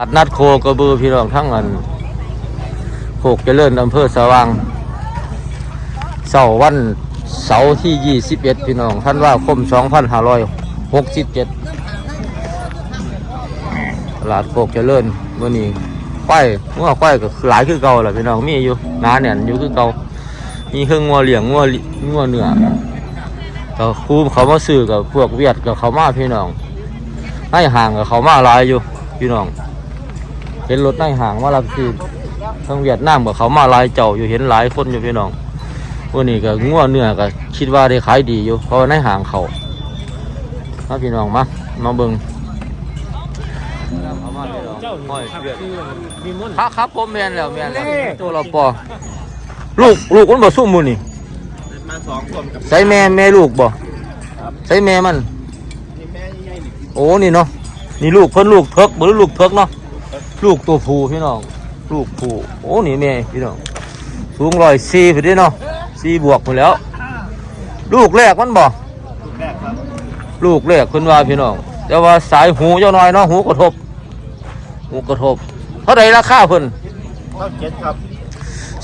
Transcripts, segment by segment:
ตลาดนัดโคกระบือพี่น้องทั้งอันโคกเจริญอำเภอสว่างเสาร์วันเสาร์ที่ 21 พี่น้องท่านว่าคม2567ตลาดโคกเจริญมื่อนี้ควายเมื่อควายก็หลายคือเก่าแหละพี่น้องมีอยู่หนาแน่นอยู่คือเก่ามีเครื่องงัวเหลี้ยงงัวงัวเนื้อก็ครูเขามาซื้อกับพวกเวียดกับเขามาพี่น้องให้ห่างกับเขามาหลายอยู่พี่น้อง เห็นรถในห่างมารับคือทางเวียดนามกับเขามาลายเจ้าอยู่เห็นหลายคนอยู่พี่น้องวันนี้ก็งัวเนื้อก็คิดว่าได้ขายดีอยู่ เพราะว่าในห่างเขามาพี่น้องมามาเบิ่งครับครับผมแมนแล้วแมนแล้วตัวเราปอลูกลูกมันบ่สู้มือนี่ใส่แม่แม่ลูกบ่ใส่แม่มันโอ้นี่เนาะนี่ลูกเพิ่นลูกเพิกบ่หรือลูกเพิกเนาะ ลูกตัวผู้พี่น้อง ลูกผู้โอ้นี่แม่พี่น้อง สูงร้อยสี่พอดีเนาะสี่บวกหมดแล้ว ลูกแรกมันบ่ลูกแรกครับลูกแรกเพิ่นว่าพี่น้อง แต่ว่าสายหูเจ้าน้อยเนาะหูกระทบ หูกระทบ เท่าไหร่ราคาเพิ่นเข้าเจ็ดครับ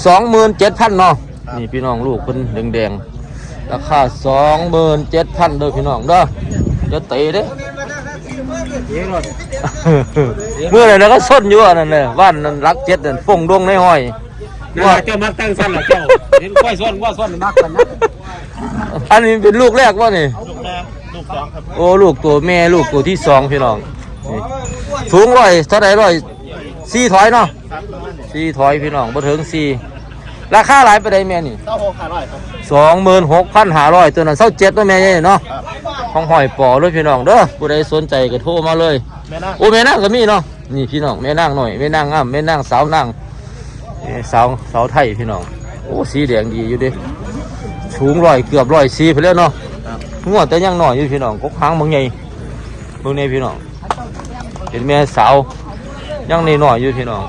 สองหมื่นเจ็ดพันเนาะนี่พี่น้องลูกเพิ่นแดงๆราคาสองหมื่นเจ็ดพันเด้อพี่น้องเด้อจะเตะเด้ เมื่อไหรแล้วก็ส้นอยู่อันนั่นเลยบ้านนั้นรักเจ็ดนั่นฟงดวงในห้อยว่าเจ้ามักตั้งสั้นหรอเจ้าเห็นก้อยส้นว่าส้นมักกันนะอันนี้เป็นลูกแรกวะนี่ลูกแรกลูกสองครับโอ้ลูกตัวแม่ลูกตัวที่สองพี่น้องสูงร้อยเท่าไรร้อยสี่ถอยเนาะครับประมาณนี้สี่ถอยพี่น้องบ่ถึงสี่ราคาหลายไปได้แม่นี่สองหมื่นหกพันห้าร้อยตัวนั้นเท่าเจ็ดตัวแม่ใหญ่เนาะ ของหอยปอเลยพี่น้องเด้อผู้ใดสนใจก็โทรมาเลยแม่น่าโอ้แม่นางก็มีเนาะนี่พี่น้องแม่นางหน่อยแม่นางงามแม่นางสาวนางนี่สาวสาวไทยพี่น้องโอ้สีแดงดีอยู่เดิสูงร้อยเกือบร้อยสีไปแล้วเนาะงวดแต่ยังหน่อยอยู่พี่น้องกกค้างบางใหญ่เบางในพี่น้องเป็นแม่สาวยังในหน่อยอยู่พี่น้อง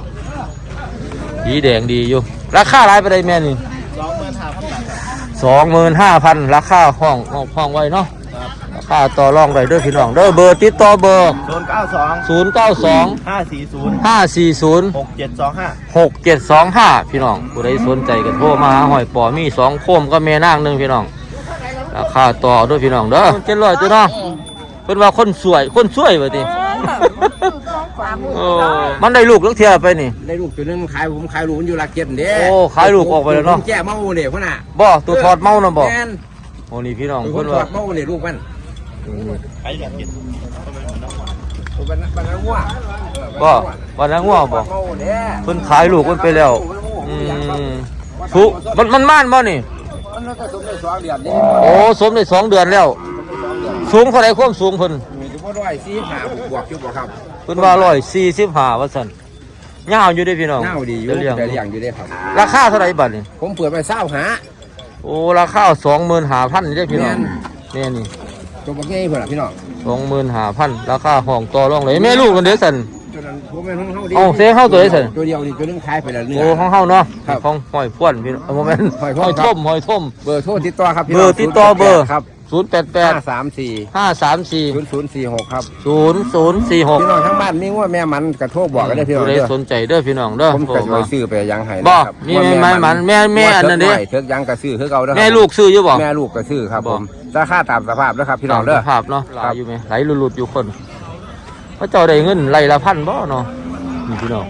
สีแดงดีอยู่ ราคาหลายไปได้แม่นี่สองหมื่นห้าพันบาทสองหมื่นห้าพันราคาห้องห้องห้องไว้เนาะ ครับราคาต่อรองได้เด้อพี่น้องเด้อเบอร์ติดต่อเบอร์ศูนย์เก้าสองศูนย์เก้าสองห้าสี่ศูนย์ห้าสี่ศูนย์หกเจ็ดสองห้าหกเจ็ดสองห้าพี่น้องผู้ใดสนใจกันโทรมาหาหอยปอมีสองโคมก็แม่นางหนึ่งพี่น้องราคาต่อด้วยพี่น้องเด้อเจ็ดร้อยตัวเนาะเป็นว่าคนสวยคนสวยว่าติโอ้มันได้ลูกลักเทียไปนี่ ได้ลูกตัวหนึงขายผมขายลูกมันอยู่หลักเก็บเด้โอ้ขายลูกออกไปแล้วเนาะ ผมแก้เมาเนี่ยพ่อน่ะบ่ตัวถอดเมานะบ่แม่นโอ้นี่พี่น้องเป็นคเพิ่นนถอว่าดเมาเนี่ยลูกมัน ใครอยากกินผมเป็นเป็นนักว่าบ่วันนั้นว่าบ่เมาเนี่ยเพิ่นขายลูกมันไปแล้วอืมสุมันมันม่านบ่นี่มันก็สมได้สองเดือนนี่โอ้สมได้สองเดือนแล้ว สูงเท่าไรความสูงเพิ่นมีเฉพาะด้วยสี่หาบวกอยู่บ่ครับเพิ่นว่าร้อยสี่สิบห้าว่าซั่นยาอยู่เด้พี่น้องเน่าดีอยู่เลี้ยงแต่เลี้ยงอยู่ได้ครับ ราคาเท่าไรบัดนี่ผมเปิดไปเศร้าหาโอ้ราคาสองหมื่นห้าพันได้พี่น้องนแม่นี่ ตัวบักง่ายเพื่อนล่ะพี่น้องสองหมื่นห้าพันราคาห้องต่อรองเลยแม่ลูกกันเด้อสัน ตัวนั้นผมเป็นของเฮาดีเอาเสียเข้าตัวได้สิ ตัวเดียวนี่ตัวหนึงขายไปแล้วเนื้อ โอ้ของเฮาเนาะครับของหอยพ่วนพี่น้องเอาโมเมนต์หอยหพ่นอยครับ ท่มหอยท่ม เบอร์โทรติดต่อครับพี่เบอร์ติดต่อเบอร์ ครับศูนย์แปดแปดห้าสามสี่ห้าสามสี่ศูนย์ศูนย์สี่หกครับ ศูนย์ศูนย์สี่หกพี่น้องทั้งบ้านนี่ว่าแม่มันกระโทกบอกกันได้พี่น้องผู้ใดเด้อสนใจเด้อพี่น้องเด้อผมโทรก็จะมาไปซื้อไปยังไห้บ่นะครับมีแม่มันแม่แม่อันนั้นเด้เถิกยังกระซื้อคือเก่าเด้อครับแม่ลูกซื้ออยู่บ่ แม่ลูกกระซื้อครับบ่ผม ราคาตามสภาพแล้วครับพี่น้องเด้อตามสภาพเนาะหลายอยู่ไหมไหลหลุดๆอยู่คนพระเจ้าได้เงินไล่ละพันบ่เนาะนี่พี่น้อง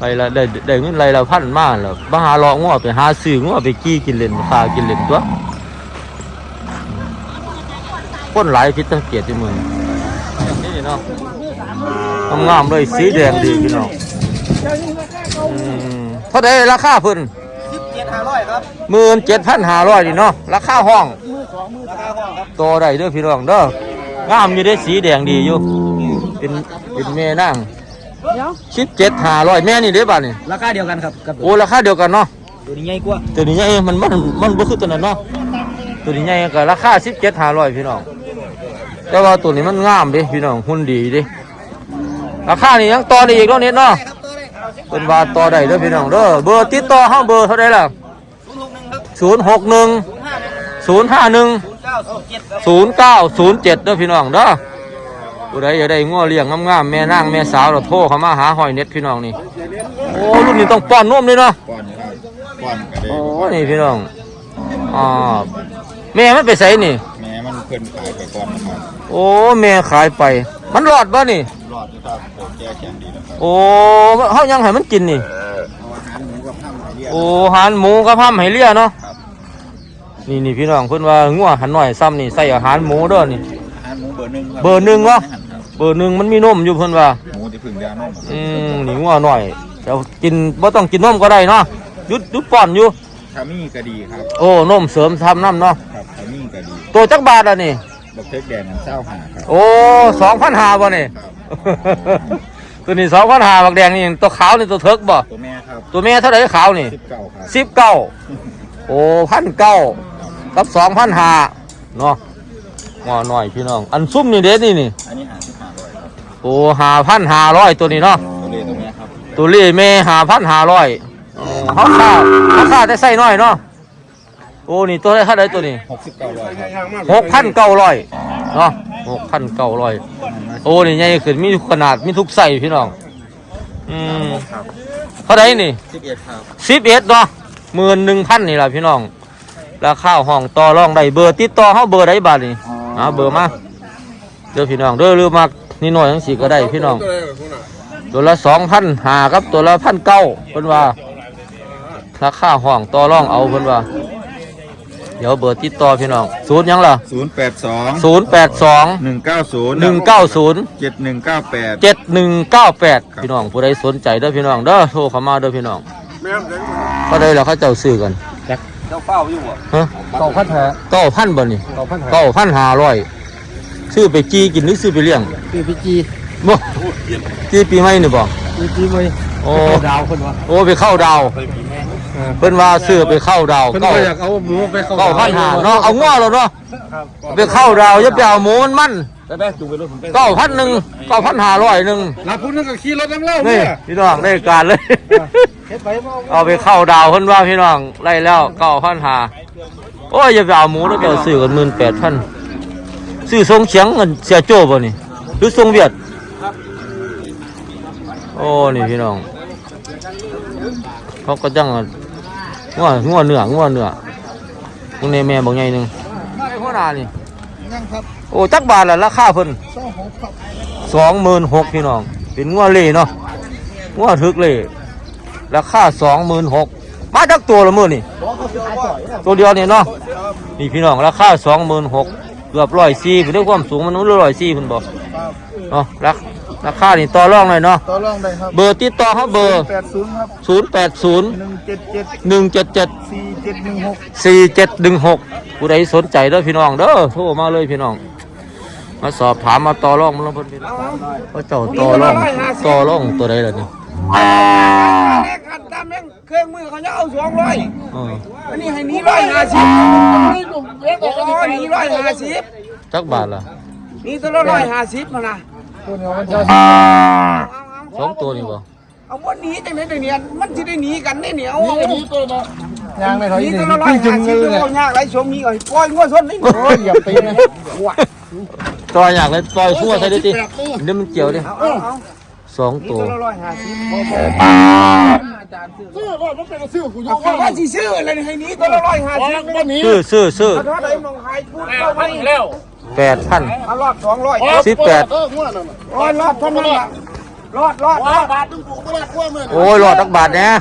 ไล่ละได้ได้เงินไล่ละพันมาแล้วมาหาเลาะง้อไปหาซื้อง้อไปกี้กินเล่นพากินเล่นตัวคนหลายพิษสังเกตที่มือนี่เนาะงามๆเลยสีแดงดีพี่น้องอืมเท่าไดราคาเพิ่น ครับหมื่นเจ็ดพันห้าร้อยนี่เนาะราคาห้องราคาห้องครับโตได้เด้อพี่น้องเด้องามอยู่ได้สีแดงดีอยู่เป็นเป็นแม่นั่งสิบเจ็ดห้าร้อยแม่นี่เด้อบ้านนี่ราคาเดียวกันครับกับโอ้ราคาเดียวกันเนาะตัวนี้ใหญ่กว่าตัวนี้ใหญ่มันมันมันบ่คือตัวนั้นเนาะตัวนี้ใหญ่ก็ราคาสิบเจ็ดห้าร้อยพี่น้องแต่ว่าตัวนี้มันงามเดิพี่น้องหุ่นดีเดิราคานี่ยังต่อได้อีกเนาะเน็ตเนาะเป็นว่าต่อได้เด้อพี่น้องเด้อเบอร์ติดต่อเฮาเบอร์เท่าไหร่ล่ะ ศูนย์หกหนึ่งศูนย์ห้าหนึ่งเก้าสิบเจ็ดครับศูนย์เก้าศูนย์เจ็ดเด้อพี่น้องเด้อผู้ใดอยากได้งัวเลี้ยงงามๆแม่นางแม่สาวเราโทรเข้ามาหาหอยเน็ตพี่น้องนี่โอ้รุ่นนี้ต้องป้อนนมเลยเนาะป้อนครับป้อนก็ได้โอ้นี่พี่น้องอ่าแม่มันไปใส่นี่แม้มันเพิ่นขายไปก่อนนะครับโอ้แม่ขายไป มันรอดบ่นี่รอดนะครับผมแก้แข็งดีนะครับโอ้เฮายังให้มันกินนี่ โอ้อาหารหมูกับห้ามให้เลี้ยเนาะครับ นี่นี่พี่น้องเพิ่นว่างัวหันหน่อยซ้ำนี่ใส่อาหารหมูเด้อนี่ อาหารหมูเบอร์หนึ่งครัเบอร์หนึ่งวะครับเบอร์หนึ่งมันมีนมอยู่เพิ่นว่า หมูที่พึ่งยานมอืมนี่งัวหน่อยแต่กินบ่ต้องกินนมก็ได้เนาะหยุดหยุดป้อนอยู่ ทามี่ก็ดีครับ โอ้นมเสริมทำน้ำเนาะครับทามี่ก็ดีตัวจักบาทอะนี่ บักเทกแดงน้ำเศร้าหาครับโอ้สองพันหาบ่นี่ตัวนี้สองพันหาบักแดงนี่ตัวขาวนี่ตัวเทิกบ่ตัวแม่ ครับ ตัวแม่เท่าไหร่ขาวนี่สิบเก้าครับสิบเก้าโอ้พันเก้ากับสองพันหาเนาะงอหน่อยพี่น้อง อันซุ่มนี่เด็ดนี่นี่ อันนี้หาสิบห้าร้อยครับโอ้หาพันหาร้อยตัวนี้เนาะ ตัวเลตัวแม่ครับ ตัวเล่แม่หาพันหาร้อยเขาค่าเขาค่าได้ใส่น้อยเนาะ โอ้นี่ตัวได้เท่าไหร่ตัวนี้หกสิบเก้าร้อยครับหกพันเก้าร้อยเนาะหกพันเก้าร้อยโอ้นี่ใหญ่ขึ้นมีทุกขนาดมีทุกไส้พี่น้อง อืมครับ เท่าไหร่นี่สิบเอ็ดครับสิบเอ็ดเนาะหมื่นหนึ่งพันนี่แหละพี่น้องราคาห้องต่อรองได้เบอร์ติดต่อเขาเบอร์ใดบาทนี่อ่าเบอร์มาเด้อพี่น้องเด้อหรือมากนี่หน่อยทั้งสี่ก็ได้พี่น้อง ตัวละสองพันหาครับตัวละพันเก้าเพิ่นว่าราคาห้องต่อรองเอาเพิ่นว่าเดี๋ยวเบอร์ติดต่อพี่น้องศูนย์หยังล่ะศูนย์แปดสองศูนย์แปดสองหนึ่งเก้าศูนย์หนึ่งเก้าศูนย์เจ็ดหนึ่งเก้าแปดเจ็ดหนึ่งเก้าแปดครับพี่น้องผู้ใดสนใจเด้อพี่น้องเด้อโทรเข้ามาเด้อพี่น้องเขาได้แล้วเขาเจ้าซื้อกันเจ้าเฝ้าอยู่บ่ฮะเก้าพันแท้เก้าพันบ่นี่เก้าพันแท้เก้าพันห้าร้อยซื้อไปจีกินหรือซื้อไปเลี้ยงคือพี่จีบ่จีปีใหม่นี่บ่พี่จีมือโอ้ดาวคนวะโอ้ไปเข้าดาว เพิ่นว่าซื้อไปเข้าดาวเพิ่นเก้าก็อยากเอาหมูไปเข้าเก้าพันห้าเนาะเอาง้อแล้วเนาะไปเข้าดาวอย่าไปเอาหมูมันมันไปแม่จูงไปรถผมไปเก้าพันหนึ่งเก้าพันห้าร้อยหนึ่งรับพุ่นนั่นก็ขี่รถน้ำเล่านี่เนี่ยพี่น้องได้การเลย เฮ็ดไปบ่เอาไปเข้าดาวเพิ่นว่าพี่น้องไล่แล้วเก้าพันหาโอ้ยอย่าไปเอาหมูแล้วไปเอาซื้อกันหมื่นแปดพันซื้อทรงเฉียงเงินเสียโจ้บ่นี่หรือทรงเวียดโอ้นี่พี่น้องเขาก็จังว่า งัวงัวเนื้องัวเนื้อพวกนี้แม่บอกไงหนึ่งไอ้หัวหน้านี่โอ้จักบาทละราคาเพิ่นสองหมื่นหกพี่น้อง เป็นงัวเล่เนาะงัวถึกเล่ราคาสองหมื่นหกมาจากตัวละมื่อนี่ตัวเดียวนี่เนาะนี่พี่น้องราคาสองหมื่นหกเกือบร้อยสี่เป็นด้วยความสูงมันนู้นร้อยสี่คุณบอกเนาะราค ราคานี่ต่อรองหน่อยเนาะ ต่อรองได้ครับเบอร์ติดต่อเขาเบอร์80ครับศูนย์แปดศูนย์177หนึ่งเจ็ดเจ็ด4716สี่เจ็ดหนึ่งหกผู้ใดสนใจเด้อพี่น้องเด้อโทรมาเลยพี่น้อง มาสอบถามมาต่อรองมันลงเพิ่นพี่น้องว่าเจ้าต่อรองต่อรองตัวใดล่ะนี่แม่ขันตามแม่งเครื่องมือเขาจะเอาสองร้อยเอออันนี้ให้หนี้ร้อยห้าสิบโอ้หนี้ร้อยห้าสิบจักบาทล่ะหนี่ตัวละร้อยห้าสิบมานะ ตัวนี้มันจะสองตัวนี่บ่เอาบนหนี้จังไหนจังเนี่ยมันจะได้หนีกันได้เหนียวนี่ตัวบ่ยางไม่ถอยนี้นี่ตัวละร้อยห้าสิบตัวายากไรสมนี้ก่อนปล่อยงัวส้นนี่โอ้ยอย่าตีนะต่อยอยากเลยต่อยสู้ใส่ดิติเดี๋ยวมันเกี่ยวดิเอาเอาเอาสองนี่ตัวตัวละร้อยห้าสิบเอาคนว่าสิซื้ออะไรให้นี้ตัวละร้อยห้าสิบซื้อซื้อซื้อเท่าไหร่มองหายพูดเอาพันแล้ว แปดพันเอารอดสองร้อยสิบแปดโอ้ยรอดเท่านั้นละรอดรอดรอดโอ้ยหลอดตักบาทเนี่ย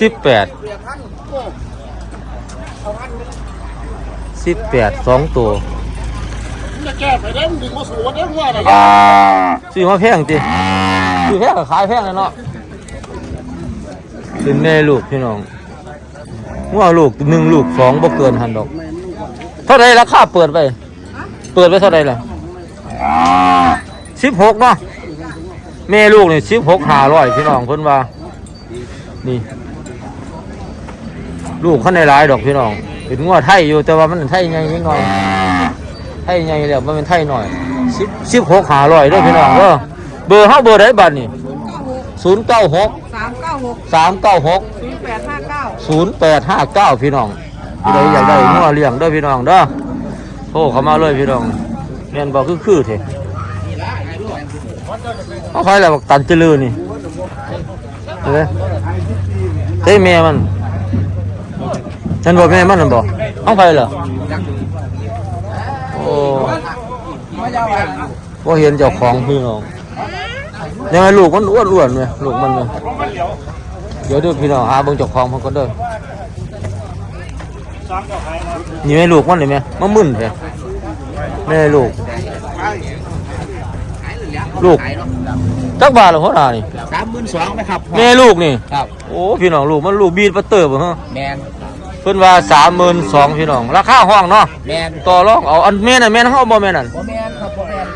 สิบแปดสิบแปดสองตัวซื้อมาแพงจิซื้อแพงก็ขายแพงเลยเนาะเป็นแม่ลูกพี่น้องว่าลูกหนึ่งลูกสองบ่เกินหันดอกเท่าไรราคาเปิดไป เปิดไปเท่าไรล่ะสิบหกเนาะแม่ลูกนี่สิบหกห้าร้อยพี่น้องเพิ่นว่า นี่ ลูกเขาในหลายดอกพี่น้องเป็นงัวไทยอยู่แต่ว่ามันไทยใหญ่นิดหน่อยไทยใหญ่แล้วมันเป็นไทยหน่อยสิบสิบหกห้าร้อยเด้อพี่น้องเด้อเบอร์เฮาเบอร์ไหนบัดนี่ศูนย์เก้าหกสามเก้าหกสามเก้าหกศูนย์แปดห้าเก้าศูนย์แปดห้าเก้าพี่น้อง พี่ใดอยากได้งัวเลี้ยงเด้อพี่น้องเด้อโทรเข้ามาเลยพี่น้องแม่นบอกคือคือเถอะเอาใครแหละบอกตันเจริญนี่เห็นไหมใช่แม่มันฉันบอกแม่มันนั่นบอกเอาใครล่ะโอ้ว่าเห็นเจ้าของพี่น้องยังไงลูกมันอ้วนอ้วนเลยลูกมันเลยเดี๋ยวดี๋ยวพี่น้องหาเบิ่งเจ้าของมันก็เด้อ นี่แม่ลูกมันเลยไหมมันมึนเลยแม่ลูก ลูกจักบาทเหรอพ่อตานี่สามหมื่นสองไหมครับแม่ลูกนี่ ครับ โอ้พี่น้องลูกมันลูกบีดปัตเตอร์บ่ฮะแมนเพิ่นว่าสามหมื่นสองพี่น้อง ราคาห้องเนาะแมนต่อรองเอาอันแม่น่ะแม่นเฮาบ่แม่นั่นบ่แมนครับบ่แ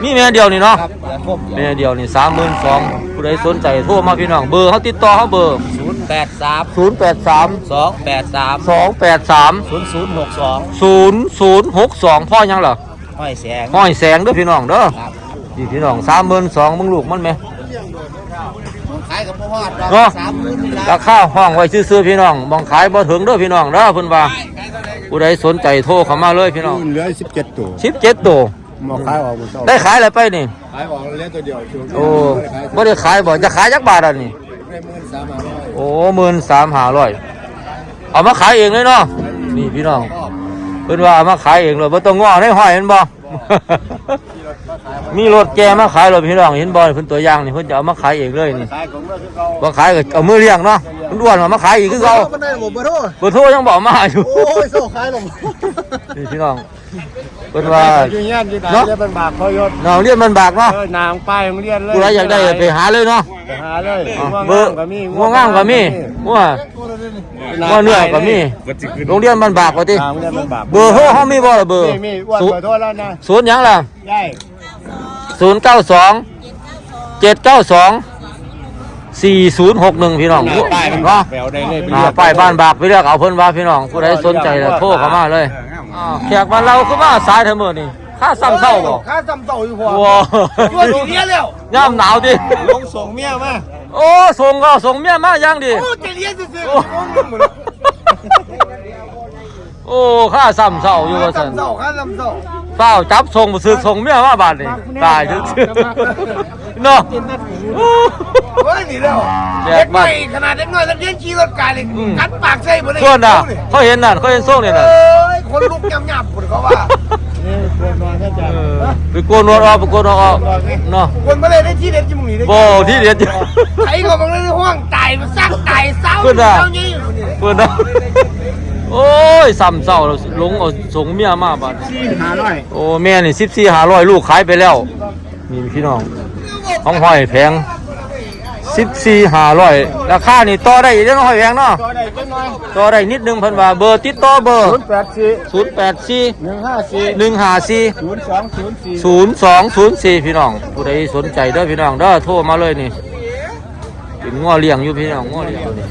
มนมีแม่เดียวนี่เนาะครับเดี๋ยวผมแม่เดียวนี่สามหมื่นสองผู้ใดสนใจโทรมาพี่น้องเบอร์เขาติดต่อเขาเบอร์ศูนย์แปดสามศูนย์แปดสามสองแปดสามสองแปดสามศูนย์ศูนย์หกสองศูนย์ศูนย์หกสองพ่อยังเหรอห้อยแสงห้อยแสงเด้อพี่น้องเด้อครับนี่พี่น้องสามหมื่นสองมึงลูกมันไหมขายกับพ่อฮอดเนาะสามหมื่นนี่ละราคาห้องไว้ซื้อๆพี่น้องมองขายบ่ถึงเด้อพี่น้องเด้อเพิ่นว่าผู้ใดสนใจโทรเข้ามาเลยพี่น้องเหลือสิบเจ็ดตัวสิบเจ็ดตัว หมอขายออกหมดเจ้าได้ขายอะไรไปนี่ ขายออกเหลือตัวเดียวช่วงนี้โอ้บ่ได้ขายบ่จะขายจักบาทอะนี่ ได้หมื่นสามพันร้อยโอ้หมื่นสามห้าร้อยเอามาขายเองเลยเนาะนี่พี่น้องเพิ่นว่าเอามาขายเองเลยบ่ต้องง้อในห้อยเห็นบ่มีรถแกมาขายรถพี่น้องเห็นบ่เพิ่นตัวอย่างนี่เพิ่นจะเอามาขายเองเลยนี่ขายของเมื่อคือเขาบ่ขายก็เอามือเลี้ยงเนาะมันอ้วนว่ามาขายอีกคือเก่ามันได้หมดเบอร์โทรเบอร์โทรยังบอกมาอยู่ โอ้ยโซ่ขายลงนี่พี่น้อง เพิ่นว่า อยู่เงี้ยอยู่ไหนเนาะจะเป็นบากเขายศน้องเรียนมันบากเนาะเออนางป้ายโรงเรียนเลยผู้ใดอยากได้ไปหาเลยเนาะไปหาเลยอะง่วงเบอร์ก็มีง่วงงามก็มีง่วงง่วงเนื้อก็มีโรงเรียนมันบากว่าตินางโรงเรียนมันบากเบอร์โทรเฮามีบ่ล่ะเบอร์มีมีอ้วนศูขอโทษแล้วนะศูนย์หยังล่ะได้ศูนย์เก้าสองเจ็ดเก้าสองสี่ศูนย์หกหนึ่งพี่น้องป้ายมันเนาะแปลวได้เลยอ่าป้ายบ้านบากไปเลือกเอาเพิ่นว่าพี่น้องผู้ใดสนใจแล้วโทรเข้ามาเลย อ่าแขกบ้านเราคือว่าสายเถอะมื้อนี้ค่าซ้ำเท่าบ่ข้าจำเต่าอยู่หัวว้าตัวสีเนี้ยแล้วย่ามหนาวดิลงส่งเมียมาโอ้ส่งก็ส่งเมียมาอย่างดีโอ้จะเลี้ยงซื่อโอ้โอ้ค่าซ้ำเศร้าอยู่ว่าซั่นจำเต่าข้าจำเต่าเฝ้าจับส่งบ่ซื้อส่งเมียมาบาดนี่ตายถึงเนาะเฮ้ยนี่แล้วแยเด็กกบ้าน้นอยขนาดเด็กน้อยนักเรียนขี่รถกายเลยอืมกัดปากใส่บ่ได้ส่วนน่ะเยเขาเห็นนั่นเขาเห็นส่งนี่น่ะเอ้ย คนลุกยำๆคนเขาว่านี่คนนอนก็จะเออไปโกนหนวดออกไปโกนหนวดออกเนาะคนมาเลยได้ที่เด็ดจมูกนี่ได้บ่ที่เด็ดอยู่ไอ้ก็บังเลยในห้องตายมันซักตายเศร้าขึ้นน่ะเศร้ายี่อยู่นี่เพิ่นเนาะโอ้ยซ้ำเศร้าแล้วลงเอาส่งเมียมาบาดที่หาหน่อยโอ้แม่นี่สิบสี่หาร้อยลูกขายไปแล้วนี่พี่น้องห้องห้อยแพง สิบสี่หาร้อยราคานี่ต่อได้อีกเด้อน้องห้อยแพงเนาะตัวใดจังหน่อยต่อได้นิดนึงเพิ่นว่าเบอร์ติดต่อเบอร์ศูนย์แปดสี่ศูนย์แปดสี่หนึ่งห้าสี่หนึ่งห้าสี่ศูนย์สองศูนย์สี่ศูนย์สองศูนย์สี่พี่น้องผู้ใดสนใจเด้อพี่น้องเด้อโทรมาเลยนี่เป็นง้อเลี้ยงอยู่พี่น้องง้อเลี้ยงอยู่นี่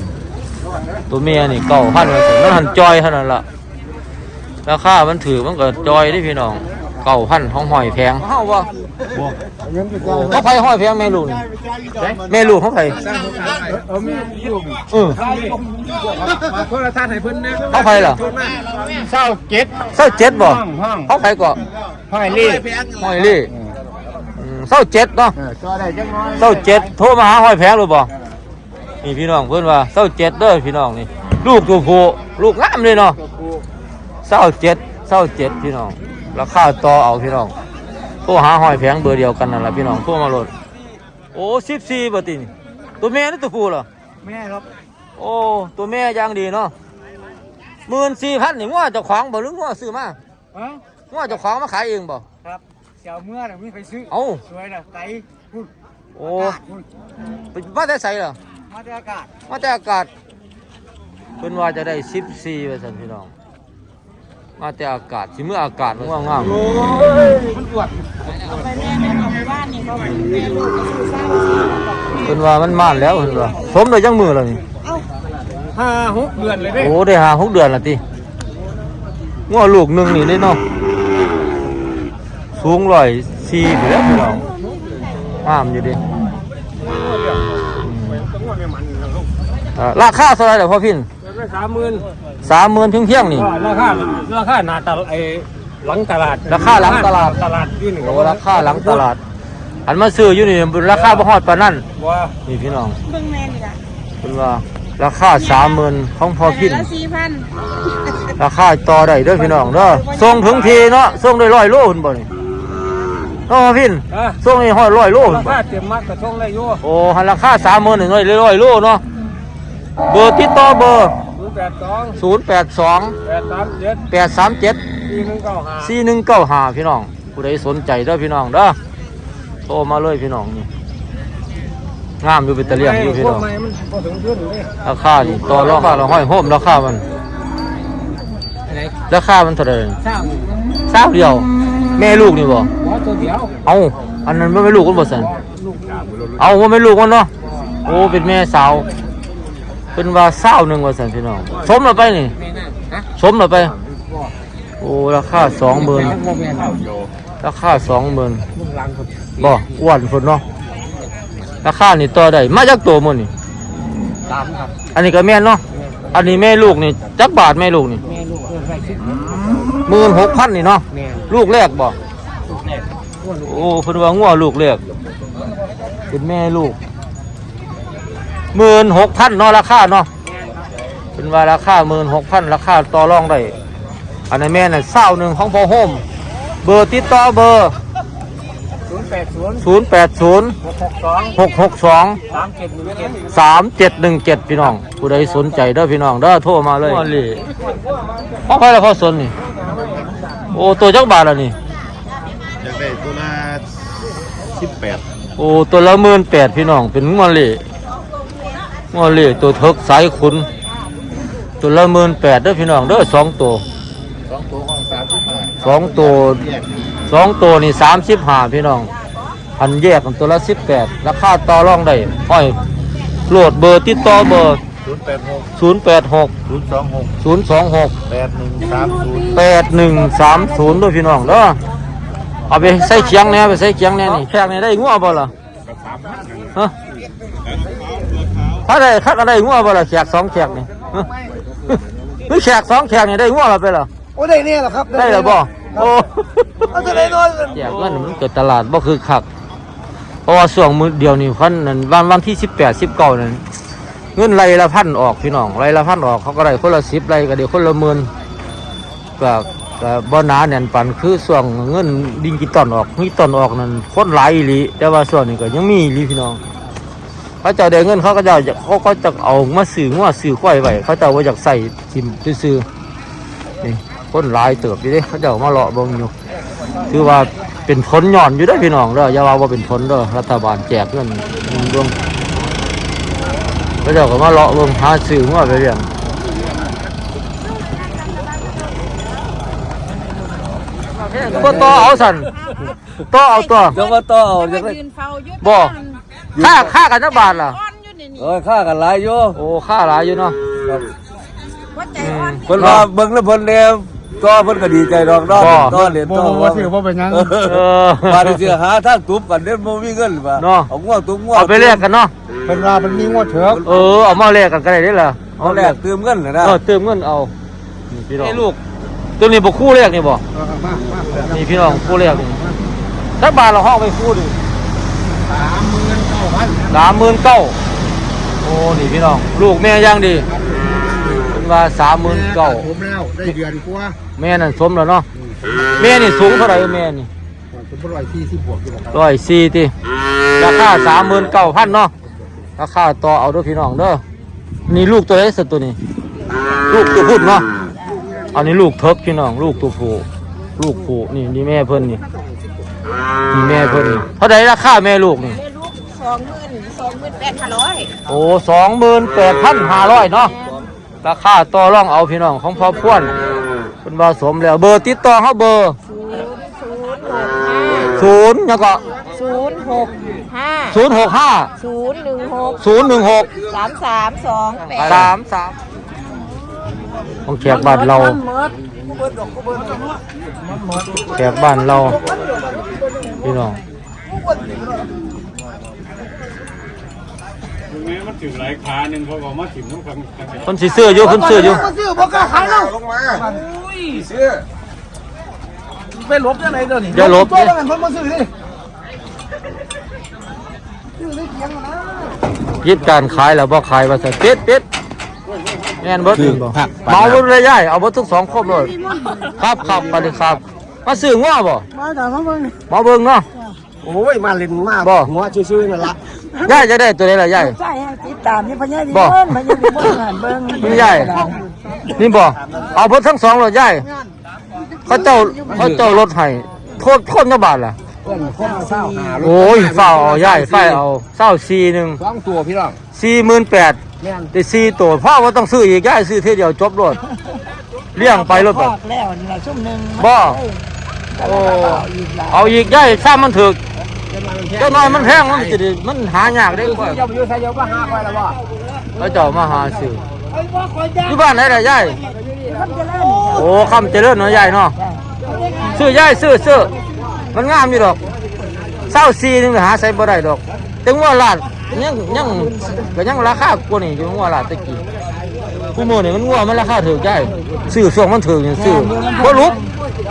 ตัวเมียนี่เก่าพันเลยมันหันจอยเท่านั้นล่ะราคามันถือมันก็จอยเด้พี่น้อง เก่าพันห้องห้อยแพงเฮาบ่เงินกระจายเขาไผห้อยแพงแม่ลูกนี่แม่ลูกเขาไผเออมีลูกเออคนละท่านให้เพิ่นนะเขาไผล่ะเศร้าเก็ดเศร้าเจ็ดบ่ห้องห้องเขาไผก็ห้อยลี่ห้อยลี่อืมเศร้าเจ็ดเนาะเออตัวใดจังน้อยเศร้าเจ็ดโทรมาหาห้อยแพงหรือบ่นี่พี่น้องเพิ่นว่าเศร้าเจ็ดเด้อพี่น้องนี่ ลูกตัวผู้ลูกงามเลยเนาะเศร้าเจ็ดเศร้าเจ็ดพี่น้อง ราคาต่อเอาพี่น้องโทรหาห้อยแพงเบอร์เดียวกันนั่นแหละพี่น้องโทรมาโหลดโอ้สิบสี่บาทนี่ตัวแม่นี่ตัวผู้เหรอแม่ครับ โอ้ตัวแม่อย่างดีเนาะหมื่นสี่พันนี่ว่าเจ้าของบ่หรือว่าซื้อมาฮะว่าเจ้าของมาขายเองบ่ครับเสียวเมื่อน่ะมีไปซื้อเอ้าสวยน่ะไก่พุ่นโอ้พุ่นไปมาแต่ใส่เหรอมาแต่อากาศมาแต่อากาศเพิ่นว่าจะได้สิบสี่ว่าซั่นพี่น้อง มาแต่อากาศสิเมื่ออากาศมันว่างามมันปวดเพิ่นว่ามันมานแล้วเพิ่นว่าสมได้จังมือแล้วนี่ห้าหกเดือนเลยเด้โอ้ได้ห้าหกเดือนละติงัวลูกหนึ่งนี่ได้เนาะสูงร้อยสี่ไปแล้วพี่น้องงามอยู่ดิราคาเท่าไหรเดี๋ยวพ่อพิน สามหมื่นสามหมื่นเพียงเพียงๆนี่ ราคาราคาหน้าตาไอ้หลังตลาดราคาหลังตลาด ตลาดยื่นโอ้ราคาหลังตลาด อันมาซื้ออยู่นี่ราคาบ่ฮอดปานนั้นว่านี่พี่น้องเบิ่งแม่นี่ล่ะเป็นว่าราคาสามหมื่นของพอพินละสี่พันราคาต่อได้เด้อพี่น้องเด้อส่งถึงทีเนาะส่งได้ร้อยโลหุ่นบ่นี่เนาะพอพินอะส่งได้ฮอดร้อยโลหุ่รานบ่คาเต็มมากกระทงเลยอยู่โอ้หันราคาสามหมื่นหนึ่งร้อยร้อยโลเนาะเบอร์ติดต่อเบอร์ศูนย์ แปดสองศูนย์แปดสองแปดสามเจ็ดแปดสามเจ็ดสี่หนึ่งเก้าห้าสี่หนึ่งเก้าห้าพี่น้องผู้ใดสนใจเด้อพี่น้องเด้อโทรมาเลยพี่น้องนี่งามอยู่เป็นตะเลียงอยู่พี่น้องพวกไม้มันพอถึงพื้นเลยราคานี่ต่อรองราคาเราห้อยโฮมราคามันราคามันเท่าไหร่เช้าสาวเดียว แม่ลูกนี่บ่หัวตัวเดียวเอาอันนั้นบ่แม่นลูกกันบ่ซั่นลูกสามเอาว่าแม่นลูกกันเนาะโอ้เป็นแม่สาว เป็นว่าสาวหนึงว่าซั่นพี่น้องสมแล้วไปนี่นี่นะฮะสมแล้วไป โอ้ราคา20,000โมเมนต์ราคา20,000ลูกหลังคนบ่อ้วนพุ่นเนาะราคานี่ต่อได้มาจากตัวมื้อนี่สามครับ อันนี้ก็แม่นเนาะอันนี้แม่ลูกนี่จักบาทแม่ลูกนี่แม่ลูกเกินไปสิบ16,000นี่เนาะแม่ลูกแรกบ่ลูกแรกอ้วนลูกโอ้เพิ่นว่างัวลูกแรกเป็นแม่ลูก 16,000เนาะราคาเนาะเป็นว่าราคา16,000ราคาต่อรองได้อันนั้นแม่น่ะเศร้าหนึ่งของพ่อโฮมเบอร์ติดต่อเบอร์ศูนย์แปดศูนย์080หกหกสอง662สามเจ็ดหนึ่งเจ็ด3717พี่น้องผู้ใดสนใจเด้อพี่น้องเด้อโทรมาเลยนี่พ่อไปแล้วพ่อสนนี่โอ้ตัวจักบาทแล้วนี่อยากได้ตัวละสิบแปดโอ้ตัวละหมื่นแปดพี่น้องเป็นงอเล่ งอเล่ตัวเทิกสายขุน ตัวละหมื่นแปดเด้อพี่น้องเด้อสองตัวสองตัวของสามสิบห้าสองตัวแยกดีสองตัวนี่สามสิบห้าพี่น้องพันแยกกันตัวละสิบแปดราคาต่อรองได้ห้อยโหลดเบอร์ติดต่อเบอร์ศูนย์แปดหกศูนย์แปดหกศูนย์สองหกศูนย์สองหกแปดหนึ่งสามศูนย์แปดหนึ่งสามศูนย์ด้วยพี่น้องเด้อเอาไปใส่เคียงเนี่ยไปใส่เคียงเนี่ยนี่แขกเนี่ยได้งัวบ่ล่ะฮะ ถ้าได้คักก็ได้งัวบ่ล่ะแขกสองแขกนี่ฮะนี่แขกสองแขกนี่ได้งัวเราไปล่ะโอ้ได้เนี่ยเหรอครับได้หรือบ่โอ้ เอาจะได้นอนกันแจกเงินมันเกิดตลาดบ่คือคักเพราะว่าช่วงมื้อเดียวนี่คันนั้นวันวันที่18 19นั่นเงินไรละพันออกพี่น้องไรละพันออกเขาก็ได้คนละ10ไรก็เดี๋ยวคนละหมื่นก็ก็บ่หนาแน่นปานคือช่วงเงินดิงกิตอนออกมีตอนออกนั่นคนหลายอีหลีแต่ว่าช่วงนี้ก็ยังมีอีหลีพี่น้อง เขาเจ้าได้เงินเขาก็จะเขาก็จะเอามาซื้องัวซื้อควายไว้เขาเจ้าบ่อยากใส่ทิมซื้อๆนี่คนหลายเติบอยู่เด้เขาเจ้ามาเลาะเบิ่งอยู่ถือว่าเป็นผลหย่อนอยู่ได้อพี่น้องเด้ออย่าว่าว่าเป็นผลเด้อรัฐบาลแจกเงินเบิ่งก็เจ้าก็มาเลาะเบิ่งหาซื้อหัวไปเลี้ยงก็ต่อเอาสั่นต่อเอาตัวเดี๋ยวก็ต่อเอาจะจะไปได้ยืนเฝ้าอยุดบ่ ค่าค่ากันจักบาทล่ะอ่อนอยู่นี่นี่เออค่ากันหลายอยู่โอ้ค่าหลายอยู่เนาะว่าใจอ่อนเพิ่นว่าเบิ่งแล้วเพิ่นแนวก็เพิ่นก็ดีใจดอกดอกต่อเหรียญต่อว่าสิว่าเป็นยังเออ มาได้สิหาทางตุบกันเด้บ่มีเงินว่าเนาะ เอางัวตุบงัวเอาไปแลกกันเนาะเป็นว่ามันมีงวดเถอะเออเอามาแลกกันก็ได้เด้อล่ะเอาแลกเติมเงินน่ะนะเออเติมเงินเอานี่พี่น้องลูกตัวนี้บ่คู่แรกนี่บ่นี่พี่น้องคู่แรกนี่ถ้าบาทเราห้องไปคู่ดิสามหมื่นเก้าพัน สามหมื่นเก้าโอ้นี่พี่น้อง ลูกแม่ย่างดีเป็นว่าสามหมื่นเก้าผมแล้วได้เดือนกว่าแม่นั่นสมแล้วเนาะแม่นี่สูงเท่าไหร่แม่นี่ผมเป็นร้อยที่สิบบวกอยู่แล้วร้อยสี่ติราคาสามหมื่นเก้าพันเนาะราคาต่อเอาเด้วยพี่น้องเด้อนี่ลูกตัวไหนสัตว์ตัวนี้ ลูกตัวพุดเนาะอันนี้ลูกเทิกพี่น้อง ลูกตัวผู้ลูกผู้นี่นี่แม่เพิ่นนี่นี่แม่เพิ่นนี่เท่าไหร่ราคาแม่ลูกนี่ได้ลูก สองหมื่นสองหมื่นแปดพันร้อยโอ้สองหมื่นแปดพันห้าร้อยเนาะราคาต่อรองเอาพี่น้องของพ่อพ่วนเป็นว่าสมแล้วเบอร์ติดต่อเขาเบอร์ศูนย์ศูนย์หกห้าศูนย์ยังก็ศูนย์หกห้าศูนย์หกห้าศูนย์หนึ่งหกศูนย์หนึ่งหกสามสามสองแปดสามสามของแขกบ้านเราแขกบ้านเราพี่น้อง แม่มันถึงหลายขาหนึ่งเขาบอกมาถึงต้องฟังกันคนสีเสื้ออยู่คนเสื้ออยู่มาซื้อบอกกล้าขายแล้วลงมาซื้อไปลบยังไงเดี๋ยวนี้อย่าลบตัวแล้วมันเพิ่งมาซื้อดิยึดการขายแล้วบ่ขายว่าซั่นปิดปิดแม่นเบิดบ่เมาบ่ได้ย่ายเอาเบิดทุกสองครบเลยครับครับไปเลยครับมาซื้องัวบ่มาแต่มาเบิ่งมาเบิ่งเนาะโอ้ยมาเล่นมาบ่หัวซื่อๆนั่นละ ย่ายจะได้ตัวใดล่ะย่าย ใช่ให้ติดตามนี่พญาดีบ่เบิ่งพญาดีเบิ่งหันเบิ่งนี่ย่ายนี่บ่เอาเบิดทั้งสองเลยย่ายเขาเจ้าเขาเจ้ารถให้โทษโทษจักบาทล่ะ เพิ่นคนเศร้าหาโอ้ยเฝ้าเอาย่ายไฟเอาเศร้าซีหนึ่งสองตัวพี่น้องสี่หมื่นแปดแม่นได้สี่ตัวพ่อว่าต้องซื้ออีกย่ายซื้อเท่เดียวจบรถเลี้ยงไปรถพบ่อกแล้วนี่ล่ะชุ่มหนึงบ่โอ้เอาอีกย่ายซ้ำมันถึก เจ้าน้อยมันแพงมันจะได้มันหายากได้ค่อยเจ้าไปอยู่ไสเจ้าก็หาไว้แล้วบ่เขาเจ้ามาหาซื้ออยู่บ้านไหนล่ะย่ายคำเจริญโอ้คำเจริญเนาะย่ายเนาะซื้อย่ายซื้อซื้อมันงามอยู่ดอกเศร้าซีหนึงหาใส่บ่ได้ดอกแต่ว่าลาดยังยังก็ยังราคากว่านี่อยู่ว่าลาดตะกี้ผู้มือนี่มันงัวมันราคาถูกได้ซื้อส่วงมันถูกอย่างซื้อบ่ลุก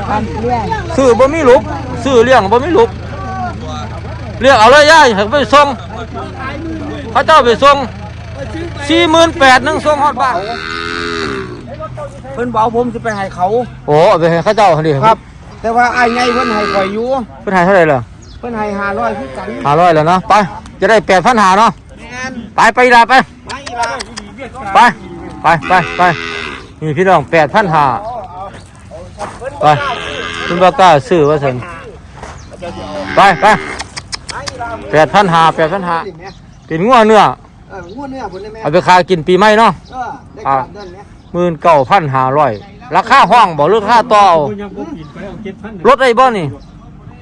ครับเรื่องซื้อบ่มีลุกซื้อเลี้ยงบ่มีลุก เรียกเอาเลยยายให้ไปส่งเขาเจ้าไปส่งสี่หมื่นแปดนึงส่งฮอดบ้านเพิ่นบอกผมจะไปให้เขาโอ้เอาไปให้เขาเจ้าหั่นดิครับ แต่ว่าไอ้ไงเพิ่นให้ข่อยอยู่เพิ่นให้เท่าไหร่ล่ะเพิ่นให้ห้าร้อยคือกันห้าร้อยแล้วเนาะไปจะได้แปดพันหาเนาะไปไปอีลาไป ไม่ละไปไปไปไปนี่พี่น้องแปดพันหาไปคุณบ่กล้าซื้อว่าซั่นไปไป แปดพันหาแปดพันหาเป็นงัวเนื้อเอองัวเนื้อพุ่นได้แม่เอาไปขายกินปีใหม่เนาะเออได้การเดินเนี่ยหมื่นเก้าพันห้าร้อยราคาห้องบอกราคาต่อเอารถไอ้บ่นี่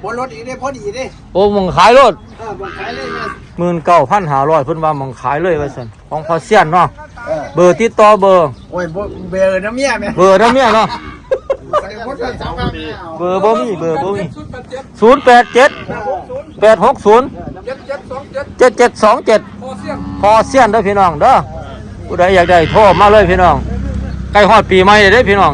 บนรถอีกได้พอดีเด้โอ้มึงขายรถเออบ่ขายเลยเนี่ยหมื่นเก้าพันห้าร้อยเพิ่นว่ามึงขายเลยว่าซั่นของพอเซียนเนาะเออเบอร์ติดต่อเบอร์โอ้ยบ่เบอร์น้ำเมียแม่เบอร์นะเมียเนาะ ใส่หมดเลยสาวงามเบอร์บ่มีเบอร์บ่มีศูนย์แปดเจ็ดแปดหกศูนย์เจ็ดเจ็ดสองเจ็ดพอเซียนเด้อพี่น้องเด้อผู้ใดอยากได้โทรมาเลยพี่น้องใกล้ฮอดปีใหม่เลยเด้อพี่น้อง